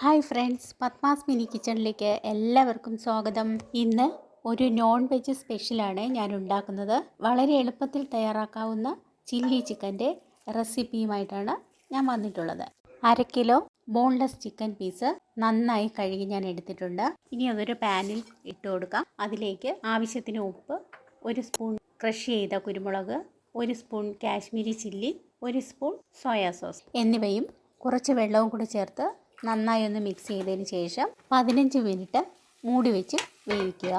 Hi friends Padmas mini കിച്ചണിലേക്ക് എല്ലാവർക്കും സ്വാഗതം. ഇന്ന് ഒരു നോൺ വെജ് സ്പെഷ്യലാണ് ഞാൻ ഉണ്ടാക്കുന്നത്. വളരെ എളുപ്പത്തിൽ തയ്യാറാക്കാവുന്ന ചില്ലി ചിക്കന്റെ റെസിപ്പിയുമായിട്ടാണ് ഞാൻ വന്നിട്ടുള്ളത്. അര കിലോ ബോൺലെസ് ചിക്കൻ പീസ് നന്നായി കഴുകി ഞാൻ എടുത്തിട്ടുണ്ട്. ഇനി അതൊരു പാനിൽ ഇട്ട് കൊടുക്കാം. അതിലേക്ക് ആവശ്യത്തിന് ഉപ്പ് ഒരു സ്പൂൺ ക്രഷ് ചെയ്ത കുരുമുളക് ഒരു സ്പൂൺ കാശ്മീരി ചില്ലി ഒരു സ്പൂൺ സോയാ സോസ് എന്നിവയും കുറച്ച് വെള്ളവും കൂടി ചേർത്ത് നന്നായി ഒന്ന് മിക്സ് ചെയ്തതിന് ശേഷം പതിനഞ്ച് മിനിറ്റ് മൂടി വെച്ച് വേവിക്കുക.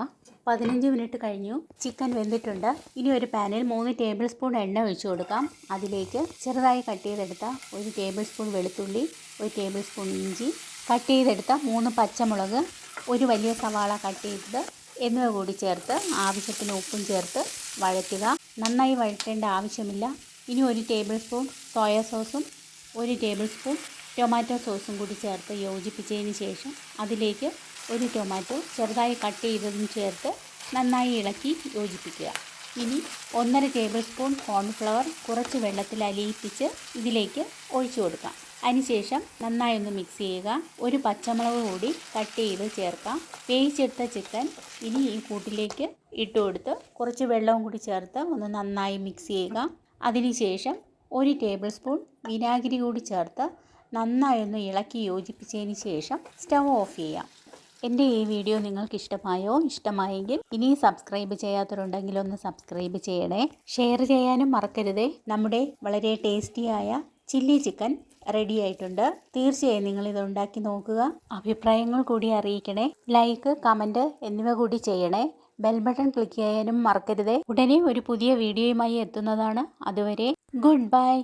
പതിനഞ്ച് മിനിറ്റ് കഴിഞ്ഞു. ചിക്കൻ വെന്തിട്ടുണ്ട്. ഇനി ഒരു പാനിൽ മൂന്ന് ടേബിൾ സ്പൂൺ എണ്ണ ഒഴിച്ചു കൊടുക്കാം. അതിലേക്ക് ചെറുതായി കട്ട് ചെയ്തെടുത്ത ഒരു ടേബിൾ സ്പൂൺ വെളുത്തുള്ളി ഒരു ടേബിൾ സ്പൂൺ ഇഞ്ചി കട്ട് ചെയ്തെടുത്ത മൂന്ന് പച്ചമുളക് ഒരു വലിയ സവാള കട്ട് ചെയ്തത് എന്നിവ കൂടി ചേർത്ത് ആവശ്യത്തിന് ഉപ്പും ചേർത്ത് വഴറ്റുക. നന്നായി വഴറ്റേണ്ട ആവശ്യമില്ല. ഇനി ഒരു ടേബിൾ സ്പൂൺ സോയ സോസും ഒരു ടേബിൾ സ്പൂൺ ടൊമാറ്റോ സോസും കൂടി ചേർത്ത് യോജിപ്പിച്ചതിന് ശേഷം അതിലേക്ക് ഒരു ടൊമാറ്റോ ചെറുതായി കട്ട് ചെയ്തതും ചേർത്ത് നന്നായി ഇളക്കി യോജിപ്പിക്കുക. ഇനി ഒന്നര ടേബിൾ സ്പൂൺ കോൺഫ്ലവർ കുറച്ച് വെള്ളത്തിൽ അലിയിപ്പിച്ച് ഇതിലേക്ക് ഒഴിച്ചു കൊടുക്കാം. അതിനുശേഷം നന്നായി ഒന്ന് മിക്സ് ചെയ്യുക. ഒരു പച്ചമുളക് കൂടി കട്ട് ചെയ്ത് ചേർക്കാം. വേവിച്ചെടുത്ത ചിക്കൻ ഇനി ഈ കൂട്ടിലേക്ക് ഇട്ട് കൊടുത്ത് കുറച്ച് വെള്ളവും കൂടി ചേർത്ത് ഒന്ന് നന്നായി മിക്സ് ചെയ്യുക. അതിനുശേഷം ഒരു ടേബിൾ സ്പൂൺ വിനാഗിരി കൂടി ചേർത്ത് നന്നായി ഒന്ന് ഇളക്കി യോജിപ്പിച്ചതിന് ശേഷം സ്റ്റവ് ഓഫ് ചെയ്യാം. എന്റെ ഈ വീഡിയോ നിങ്ങൾക്ക് ഇഷ്ടമായോ ഇഷ്ടമായെങ്കിൽ ഇനി സബ്സ്ക്രൈബ് ചെയ്യാത്തവരുണ്ടെങ്കിൽ ഒന്ന് സബ്സ്ക്രൈബ് ചെയ്യണേ. ഷെയർ ചെയ്യാനും മറക്കരുതേ. നമ്മുടെ വളരെ ടേസ്റ്റിയായ ചില്ലി ചിക്കൻ റെഡി ആയിട്ടുണ്ട്. തീർച്ചയായും നിങ്ങൾ ഇത് ഉണ്ടാക്കി നോക്കുക. അഭിപ്രായങ്ങൾ കൂടി അറിയിക്കണേ. ലൈക്ക് കമന്റ് എന്നിവ കൂടി ചെയ്യണേ. ബെൽ ബട്ടൺ ക്ലിക്ക് ചെയ്യാനും മറക്കരുതേ. ഉടനെ ഒരു പുതിയ വീഡിയോയുമായി എത്തുന്നതാണ്. അതുവരെ ഗുഡ് ബൈ.